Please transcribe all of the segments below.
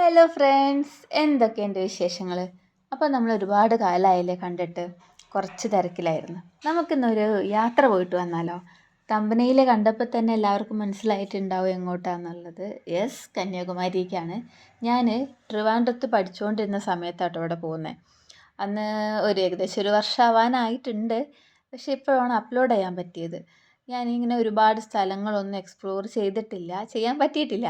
Hello friends എന്തൊക്കെ എന്തൊക്കെയുണ്ട് വിശേഷങ്ങൾ അപ്പോൾ നമ്മൾ ഒരുപാട് കാലമായില്ലേ കണ്ടിട്ട്. കുറച്ച് തിരക്കിലായിരുന്നു. നമുക്കിന്നൊരു യാത്ര പോയിട്ട് വന്നാലോ? കമ്പനിയിൽ കണ്ടപ്പോൾ തന്നെ എല്ലാവർക്കും മനസ്സിലായിട്ടുണ്ടാവും എങ്ങോട്ടാണെന്നുള്ളത് യെസ് കന്യാകുമാരിക്കാണ്. ഞാൻ ട്രിവാൻഡ്രത്ത് പഠിച്ചുകൊണ്ടിരുന്ന സമയത്താട്ടോ അവിടെ പോകുന്നത് അന്ന് ഒരു ഏകദേശം ഒരു വർഷം ആവാനായിട്ടുണ്ട് പക്ഷേ ഇപ്പോഴാണ് അപ്ലോഡ് ചെയ്യാൻ പറ്റിയത്. ഞാനിങ്ങനെ ഒരുപാട് സ്ഥലങ്ങളൊന്നും എക്സ്പ്ലോർ ചെയ്തിട്ടില്ല. ചെയ്യാൻ പറ്റിയിട്ടില്ല.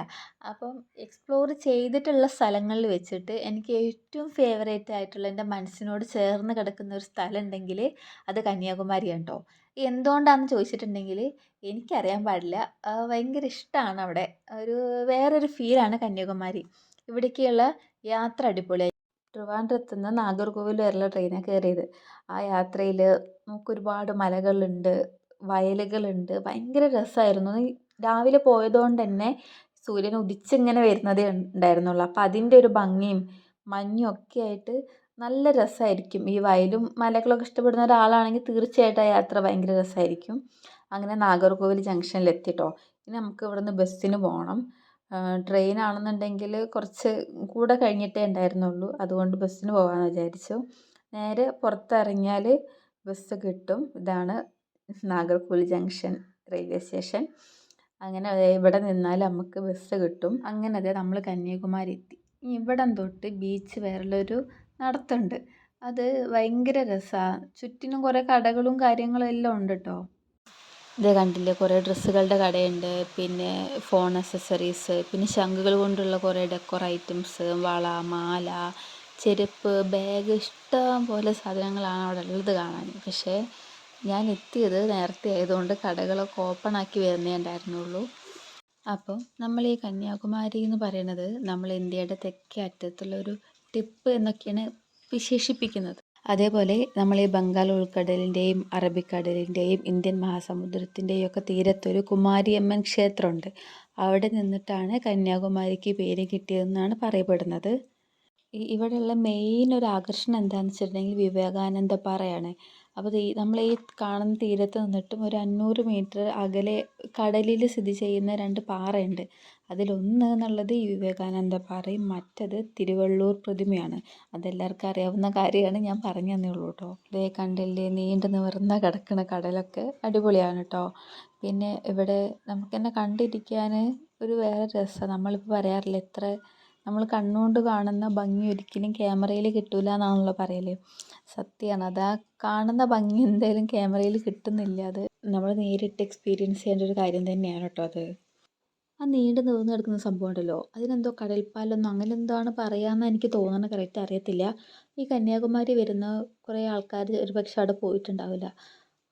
അപ്പം എക്സ്പ്ലോർ ചെയ്തിട്ടുള്ള സ്ഥലങ്ങളിൽ വെച്ചിട്ട് എനിക്ക് ഏറ്റവും ഫേവറേറ്റ് ആയിട്ടുള്ള എന്റെ മനസ്സിനോട് ചേർന്ന് കിടക്കുന്ന ഒരു സ്ഥലം ഉണ്ടെങ്കിൽ അത് കന്യാകുമാരിയാണ് കേട്ടോ എന്തുകൊണ്ടാണെന്ന് ചോദിച്ചിട്ടുണ്ടെങ്കിൽ എനിക്കറിയാൻ പാടില്ല. ഭയങ്കര ഇഷ്ടമാണ് അവിടെ. ഒരു വേറൊരു ഫീലാണ് കന്യാകുമാരി. ഇവിടേക്കുള്ള യാത്ര അടിപൊളിയായി ട്രിവാൻഡ്രത്ത് നിന്ന് നാഗർകോവിൽ വരെയുള്ള ട്രെയിനാണ് കയറിയത്. ആ യാത്രയിൽ നമുക്ക് ഒരുപാട് മലകളുണ്ട്. വയലുകളുണ്ട്. ഭയങ്കര രസമായിരുന്നു രാവിലെ പോയതുകൊണ്ട് തന്നെ സൂര്യൻ ഉദിച്ചിങ്ങനെ വരുന്നതേ ഉണ്ടായിരുന്നുള്ളൂ. അപ്പോൾ അതിന്റെ ഒരു ഭംഗിയും മഞ്ഞും ഒക്കെ ആയിട്ട് നല്ല രസമായിരിക്കും ഈ വയലും മലകളൊക്കെ ഇഷ്ടപ്പെടുന്ന ഒരാളാണെങ്കിൽ തീർച്ചയായിട്ടും ആ യാത്ര ഭയങ്കര രസമായിരിക്കും അങ്ങനെ നാഗർകോവിൽ ജംഗ്ഷനിൽ എത്തിട്ടോ ഇനി നമുക്ക് ഇവിടുന്ന് ബസ്സിന് പോകണം ട്രെയിൻ ആണെന്നുണ്ടെങ്കിൽ കുറച്ച് കൂടെ കഴിഞ്ഞിട്ടേ ഉണ്ടായിരുന്നുള്ളൂ. അതുകൊണ്ട് ബസ്സിന് പോകാമെന്ന് വിചാരിച്ചു. നേരെ പുറത്തിറങ്ങിയാൽ ബസ് കിട്ടും. ഇതാണ് നാഗർകോവിൽ ജംഗ്ഷൻ റെയിൽവേ സ്റ്റേഷൻ. അങ്ങനെ ഇവിടെ നിന്നാൽ നമുക്ക് ബസ് കിട്ടും. അങ്ങനെ അതെ നമ്മൾ കന്യാകുമാരി എത്തി. ഇവിടം തൊട്ട് ബീച്ച് വരെയുള്ളൊരു നടത്തുണ്ട്. അത് ഭയങ്കര രസമാണ് ചുറ്റിനും കുറേ കടകളും കാര്യങ്ങളും എല്ലാം ഉണ്ട് കേട്ടോ ഇത് കണ്ടില്ലേ കുറേ ഡ്രസ്സുകളുടെ കടയുണ്ട്. പിന്നെ ഫോൺ അക്സസറീസ് പിന്നെ ശംഖുകൾ കൊണ്ടുള്ള കുറേ ഡെക്കോർ ഐറ്റംസ് വള മാല ചെരുപ്പ് ബാഗ് ഇഷ്ടം പോലെ സാധനങ്ങളാണ് അവിടെ ഉള്ളത് കാണാൻ. പക്ഷേ ഞാൻ എത്തിയത് നേരത്തെ ആയതുകൊണ്ട് കടകളൊക്കെ ഓപ്പൺ ആക്കി വരുന്നേ ഉണ്ടായിരുന്നുള്ളൂ. അപ്പോൾ നമ്മൾ ഈ കന്യാകുമാരി എന്ന് പറയുന്നത് നമ്മൾ ഇന്ത്യയുടെ തെക്കേ അറ്റത്തുള്ള ഒരു ടിപ്പ് എന്നൊക്കെയാണ് വിശേഷിപ്പിക്കുന്നത്. അതേപോലെ നമ്മൾ ഈ ബംഗാൾ ഉൾക്കടലിന്റെയും അറബിക്കടലിന്റെയും ഇന്ത്യൻ മഹാസമുദ്രത്തിന്റെയും ഒക്കെ തീരത്തൊരു കുമാരിയമ്മൻ ക്ഷേത്രമുണ്ട്. അവിടെ നിന്നിട്ടാണ് കന്യാകുമാരിക്ക് പേര് കിട്ടിയതെന്നാണ് പറയപ്പെടുന്നത്. ഇവിടെയുള്ള മെയിൻ ഒരു ആകർഷണം എന്താണെന്ന് വെച്ചിട്ടുണ്ടെങ്കിൽ വിവേകാനന്ദ പാറയാണ്. അപ്പോൾ നമ്മൾ ഈ കാണുന്ന തീരത്ത് നിന്നിട്ടും ഒരു അഞ്ഞൂറ് മീറ്റർ അകലെ കടലിൽ സ്ഥിതി ചെയ്യുന്ന രണ്ട് പാറയുണ്ട്. അതിലൊന്ന് എന്നുള്ളത് ഈ വിവേകാനന്ദ പാറയും മറ്റത് തിരുവള്ളൂർ പ്രതിമയാണ്. അതെല്ലാവർക്കും അറിയാവുന്ന കാര്യമാണ് ഞാൻ പറഞ്ഞു തന്നേ ഉള്ളൂ കേട്ടോ. ഇതേ കണ്ടില്ലേ നീണ്ടു നിവർന്ന കിടക്കുന്ന കടലൊക്കെ അടിപൊളിയാണ് കേട്ടോ. പിന്നെ ഇവിടെ നമുക്ക് തന്നെ കണ്ടിരിക്കാൻ ഒരു വേറെ രസമാണ് നമ്മളിപ്പോൾ പറയാറില്ല എത്ര നമ്മൾ കണ്ണുകൊണ്ട് കാണുന്ന ഭംഗി ഒരിക്കലും ക്യാമറയിൽ കിട്ടില്ല എന്നാണല്ലോ പറയൽ. സത്യമാണ് അത് ആ കാണുന്ന ഭംഗി എന്തായാലും ക്യാമറയിൽ കിട്ടുന്നില്ല. അത് നമ്മൾ നേരിട്ട് എക്സ്പീരിയൻസ് ചെയ്യേണ്ട ഒരു കാര്യം തന്നെയാണ് കേട്ടോ അത്. ആ നീണ്ടു നിവർന്ന് കിടക്കുന്ന സംഭവം ഉണ്ടല്ലോ. അതിനെന്തോ കടൽപ്പാലെന്നോ അങ്ങനെ എന്തോ ആണ് പറയാമെന്ന് എനിക്ക് തോന്നണ കറക്റ്റ് അറിയത്തില്ല. ഈ കന്യാകുമാരി വരുന്ന കുറേ ആൾക്കാർ ഒരു പക്ഷെ അവിടെ പോയിട്ടുണ്ടാവില്ല.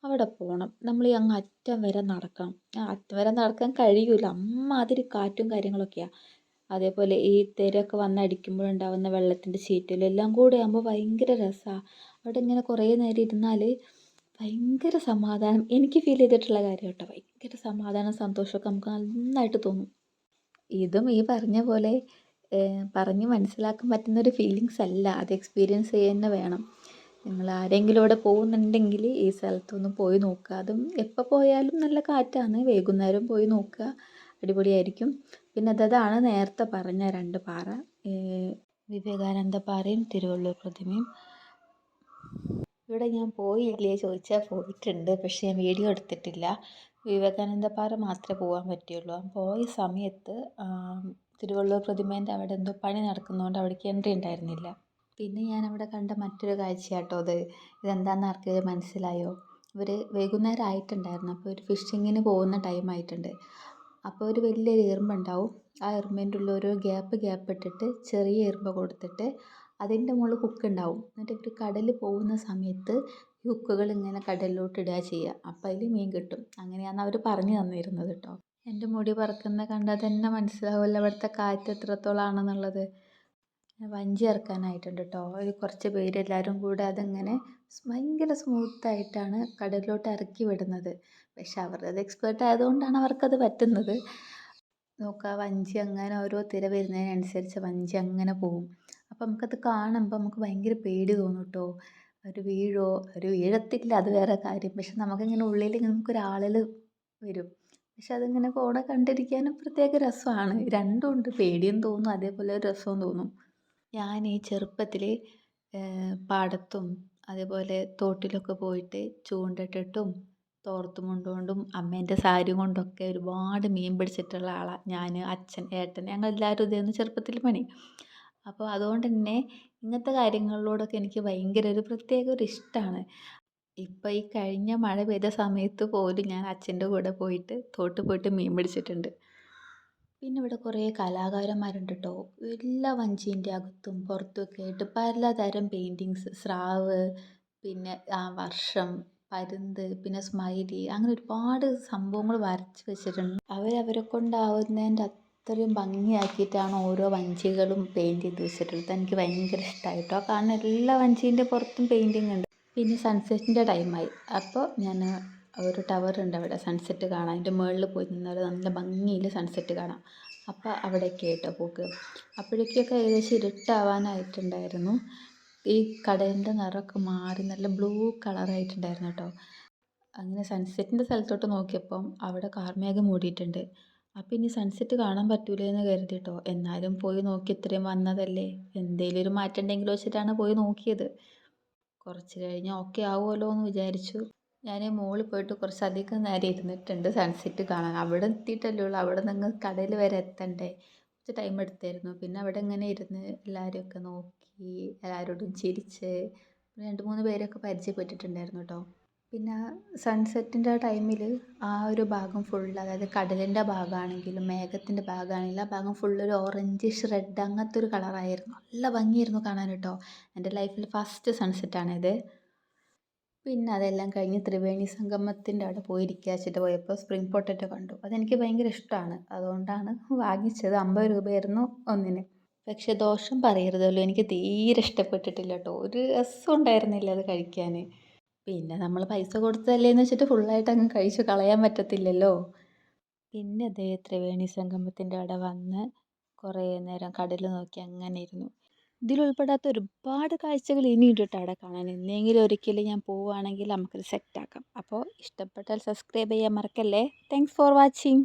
അവിടെ പോകണം നമ്മൾ ഈ അങ്ങ് അറ്റം വരെ നടക്കണം. അറ്റം വരെ നടക്കാൻ കഴിയില്ല അമ്മാതിരി കാറ്റും കാര്യങ്ങളൊക്കെയാണ് അതേപോലെ ഈ തിരയൊക്കെ വന്നടിക്കുമ്പോഴുണ്ടാവുന്ന വെള്ളത്തിന്റെ ചീറ്റലും എല്ലാം കൂടെ ആകുമ്പോൾ ഭയങ്കര രസമാണ് അവിടെ ഇങ്ങനെ കുറേ നേരം ഇരുന്നാൽ ഭയങ്കര സമാധാനം. എനിക്ക് ഫീൽ ചെയ്തിട്ടുള്ള കാര്യം കേട്ടോ. ഭയങ്കര സമാധാനം സന്തോഷമൊക്കെ നമുക്ക് നന്നായിട്ട് തോന്നും. ഇതും ഈ പറഞ്ഞ പോലെ പറഞ്ഞ് മനസ്സിലാക്കാൻ പറ്റുന്നൊരു ഫീലിങ്സ് അല്ല. അത് എക്സ്പീരിയൻസ് ചെയ്യുക വേണം. നിങ്ങൾ ആരെങ്കിലും ഇവിടെ പോകുന്നുണ്ടെങ്കിൽ ഈ സ്ഥലത്തൊന്ന് പോയി നോക്കുക. അതും എപ്പോൾ പോയാലും നല്ല കാറ്റാണ്. വൈകുന്നേരം പോയി നോക്കുക. അടിപൊളിയായിരിക്കും. പിന്നെ അതാണ് നേരത്തെ പറഞ്ഞ രണ്ട് പാറ. വിവേകാനന്ദ പാറയും തിരുവള്ളൂർ പ്രതിമയും. ഇവിടെ ഞാൻ പോയില്ലേ ചോദിച്ചാൽ പോയിട്ടുണ്ട് പക്ഷേ ഞാൻ വീഡിയോ എടുത്തിട്ടില്ല. വിവേകാനന്ദ പാറ മാത്രമേ പോകാൻ പറ്റുള്ളൂ. പോയ സമയത്ത് തിരുവള്ളൂർ പ്രതിമേന്റെ അവിടെ എന്തോ പണി നടക്കുന്നതുകൊണ്ട് അവിടേക്ക് എൻട്രി ഉണ്ടായിരുന്നില്ല. പിന്നെ ഞാൻ അവിടെ കണ്ട മറ്റൊരു കാഴ്ചയാട്ടോ അത്. ഇതെന്താണെന്ന് ആർക്കെങ്കിലും മനസ്സിലായോ? ഇവർ വൈകുന്നേരം ആയിട്ടുണ്ടായിരുന്നു. അപ്പോൾ ഒരു ഫിഷിങ്ങിന് പോകുന്ന ടൈം ആയിട്ടുണ്ട്. അപ്പോൾ ഒരു വലിയൊരു എറുമ്പുണ്ടാവും ആ എറുമ്പിന്റെ ഉള്ളിൽ ഓരോ ഗ്യാപ്പ് ഗ്യാപ്പ് ഇട്ടിട്ട് ചെറിയ എറുമ്പ് കൊടുത്തിട്ട് അതിന്റെ മുകളിൽ ഹുക്ക് ഉണ്ടാവും. എന്നിട്ട് ഇവർ കടലിൽ പോകുന്ന സമയത്ത് ഈ ഹുക്കുകൾ ഇങ്ങനെ കടലിലോട്ട് ഇടുക ചെയ്യുക. അപ്പോൾ അതിൽ മീൻ കിട്ടും. അങ്ങനെയാണ് അവർ പറഞ്ഞു തന്നിരുന്നത് കേട്ടോ. എന്റെ മുടി പറക്കുന്ന കണ്ടാൽ തന്നെ മനസ്സിലാവുമല്ലോ അവിടുത്തെ കാറ്റ് എത്രത്തോളം ആണെന്നുള്ളത്. വഞ്ചി ഇറക്കാനായിട്ടുണ്ട് കേട്ടോ. ഒരു കുറച്ച് പേര് എല്ലാവരും കൂടെ അതിങ്ങനെ ഭയങ്കര സ്മൂത്തായിട്ടാണ് കടലിലോട്ട് ഇറക്കി വിടുന്നത്. പക്ഷെ അവരത് എക്സ്പേർട്ട് ആയതുകൊണ്ടാണ് അവർക്കത് പറ്റുന്നത്. നോക്കുക വഞ്ചി അങ്ങനെ ഓരോ തിര വരുന്നതിനനുസരിച്ച് വഞ്ചി അങ്ങനെ പോകും അപ്പം നമുക്കത് കാണുമ്പോൾ നമുക്ക് ഭയങ്കര പേടി തോന്നും കേട്ടോ അവർ വീഴോ? അവർ വീഴത്തില്ല അത് വേറെ കാര്യം. പക്ഷെ നമുക്കിങ്ങനെ ഉള്ളിൽ നമുക്കൊരാളിൽ വരും. പക്ഷെ അതിങ്ങനെ കോടെ കണ്ടിരിക്കാനും പ്രത്യേക രസമാണ്. രണ്ടും ഉണ്ട്. പേടിയും തോന്നും അതേപോലെ ഒരു രസവും തോന്നും. ഞാൻ ഈ ചെറുപ്പത്തിൽ പാടത്തും അതേപോലെ തോട്ടിലൊക്കെ പോയിട്ട് ചൂണ്ടയിട്ടിട്ടും തോർത്തും കൊണ്ടുകൊണ്ടും അമ്മേന്റെ സാരി കൊണ്ടൊക്കെ ഒരുപാട് മീൻ പിടിച്ചിട്ടുള്ള ആളാണ് ഞാൻ അച്ഛൻ ഏട്ടൻ ഞങ്ങൾ എല്ലാവരും ഇതായിരുന്നു ചെറുപ്പത്തിൽ പണി. അപ്പോൾ അതുകൊണ്ട് തന്നെ ഇങ്ങനത്തെ കാര്യങ്ങളിലൂടെയൊക്കെ എനിക്ക് ഭയങ്കര ഒരു പ്രത്യേക ഒരു ഇഷ്ടമാണ് ഇപ്പം ഈ കഴിഞ്ഞ മഴ പെയ്ത സമയത്ത് പോലും ഞാൻ അച്ഛന്റെ കൂടെ പോയിട്ട് തോട്ട് പോയിട്ട് മീൻ പിടിച്ചിട്ടുണ്ട്. പിന്നെ ഇവിടെ കുറേ കലാകാരന്മാരുണ്ട് കേട്ടോ എല്ലാ വഞ്ചീന്റെ അകത്തും പുറത്തുമൊക്കെ ആയിട്ട് പലതരം പെയിന്റിങ്സ് സ്രാവ് പിന്നെ ആ വർഷം പരുന്ത് പിന്നെ സ്മൈലി അങ്ങനെ ഒരുപാട് സംഭവങ്ങൾ വരച്ച് വെച്ചിട്ടുണ്ട്. അവരവരെ കൊണ്ടാവുന്നതിന്റെ അത്രയും ഭംഗിയാക്കിയിട്ടാണ് ഓരോ വഞ്ചികളും പെയിന്റ് ചെയ്ത് വെച്ചിട്ടുള്ളത്. എനിക്ക് ഭയങ്കര ഇഷ്ടമായി കേട്ടോ. കാരണം എല്ലാ വഞ്ചീന്റെ പുറത്തും പെയിന്റിങ് ഉണ്ട്. പിന്നെ സൺസെറ്റിന്റെ ടൈമായി അപ്പോൾ ഞാൻ ഒരു ടവർ ഉണ്ട് അവിടെ സൺസെറ്റ് കാണാൻ. അതിന്റെ മുകളിൽ പോയി നിന്നാൽ നല്ല ഭംഗിയിൽ സൺസെറ്റ് കാണാം. അപ്പോൾ അവിടേക്ക് കേട്ടോ പോക്ക്. അപ്പോഴേക്കൊക്കെ ഏകദേശം ഇരുട്ടാവാനായിട്ടുണ്ടായിരുന്നു. ഈ കടലിന്റെ നിറമൊക്കെ മാറി നല്ല ബ്ലൂ കളറായിട്ടുണ്ടായിരുന്നു കേട്ടോ. അങ്ങനെ സൺസെറ്റിന്റെ സ്ഥലത്തോട്ട് നോക്കിയപ്പം അവിടെ കാർമേഘം മൂടിയിട്ടുണ്ട്. അപ്പം ഇനി സൺസെറ്റ് കാണാൻ പറ്റൂല എന്ന് കരുതി കേട്ടോ. എന്നാലും പോയി നോക്കി ഇത്രയും വന്നതല്ലേ? എന്തേലും ഒരു മാറ്റം ഉണ്ടെങ്കിലോ വെച്ചിട്ടാണ് പോയി നോക്കിയത്. കുറച്ച് കഴിഞ്ഞ് ഓക്കെ ആവുമല്ലോ എന്ന് വിചാരിച്ചു. ഞാൻ മുകളിൽ പോയിട്ട് കുറച്ച് അധികം നേരം ഇരുന്നിട്ടുണ്ട് സൺസെറ്റ് കാണാൻ. അവിടെ എത്തിയിട്ടല്ലേ ഉള്ളൂ. അവിടെ നിന്ന് കടൽ വരെ എത്തണ്ടേ? കുറച്ച് ടൈം എടുത്തായിരുന്നു. പിന്നെ അവിടെ ഇങ്ങനെ ഇരുന്ന് എല്ലാവരെയൊക്കെ നോക്കി എല്ലാവരോടും ചിരിച്ച് രണ്ട് മൂന്ന് പേരൊക്കെ പരിചയപ്പെട്ടിട്ടുണ്ടായിരുന്നു കേട്ടോ പിന്നെ സൺസെറ്റിന്റെ ആ ടൈമിൽ ആ ഒരു ഭാഗം ഫുൾ അതായത് കടലിന്റെ ഭാഗമാണെങ്കിലും മേഘത്തിന്റെ ഭാഗമാണെങ്കിലും ആ ഭാഗം ഫുൾ ഒരു ഓറഞ്ചിഷ് റെഡ് അങ്ങനത്തെ ഒരു കളറായിരുന്നു നല്ല ഭംഗിയായിരുന്നു കാണാൻ കേട്ടോ എന്റെ ലൈഫിൽ ഫസ്റ്റ് സൺസെറ്റാണിത് പിന്നെ അതെല്ലാം കഴിഞ്ഞ് ത്രിവേണി സംഗമത്തിന്റെ അവിടെ പോയി ഇരിക്കുക വെച്ചിട്ട് പോയപ്പോൾ സ്പ്രിംഗ് പൊട്ടറ്റോ കണ്ടു. അതെനിക്ക് ഭയങ്കര ഇഷ്ടമാണ്. അതുകൊണ്ടാണ് വാങ്ങിച്ചത്. അമ്പത് രൂപയായിരുന്നു ഒന്നിന്. പക്ഷെ ദോഷം പറയരുതല്ലോ. എനിക്ക് തീരെ ഇഷ്ടപ്പെട്ടിട്ടില്ല കേട്ടോ. ഒരു രസം ഉണ്ടായിരുന്നില്ല അത് കഴിക്കാൻ. പിന്നെ നമ്മൾ പൈസ കൊടുത്തതല്ലേ എന്ന് വെച്ചിട്ട് ഫുള്ളായിട്ട് അങ്ങ് കഴിച്ചു കളയാൻ പറ്റത്തില്ലല്ലോ. പിന്നെ അതേ ത്രിവേണി സംഗമത്തിന്റെ അവിടെ വന്ന് കുറേ നേരം കടൽ നോക്കി അങ്ങനെ ഇരുന്നു. ഇതിൽ ഉൾപ്പെടാത്ത ഒരുപാട് കാഴ്ചകൾ ഇനിയുണ്ട് കേട്ടോ അവിടെ കാണാൻ. എന്നെങ്കിലും ഒരിക്കൽ ഞാൻ പോവുകയാണെങ്കിൽ നമുക്കത് സെറ്റാക്കാം അപ്പോൾ ഇഷ്ടപ്പെട്ടാൽ സബ്സ്ക്രൈബ് ചെയ്യാൻ മറക്കല്ലേ? Thanks for watching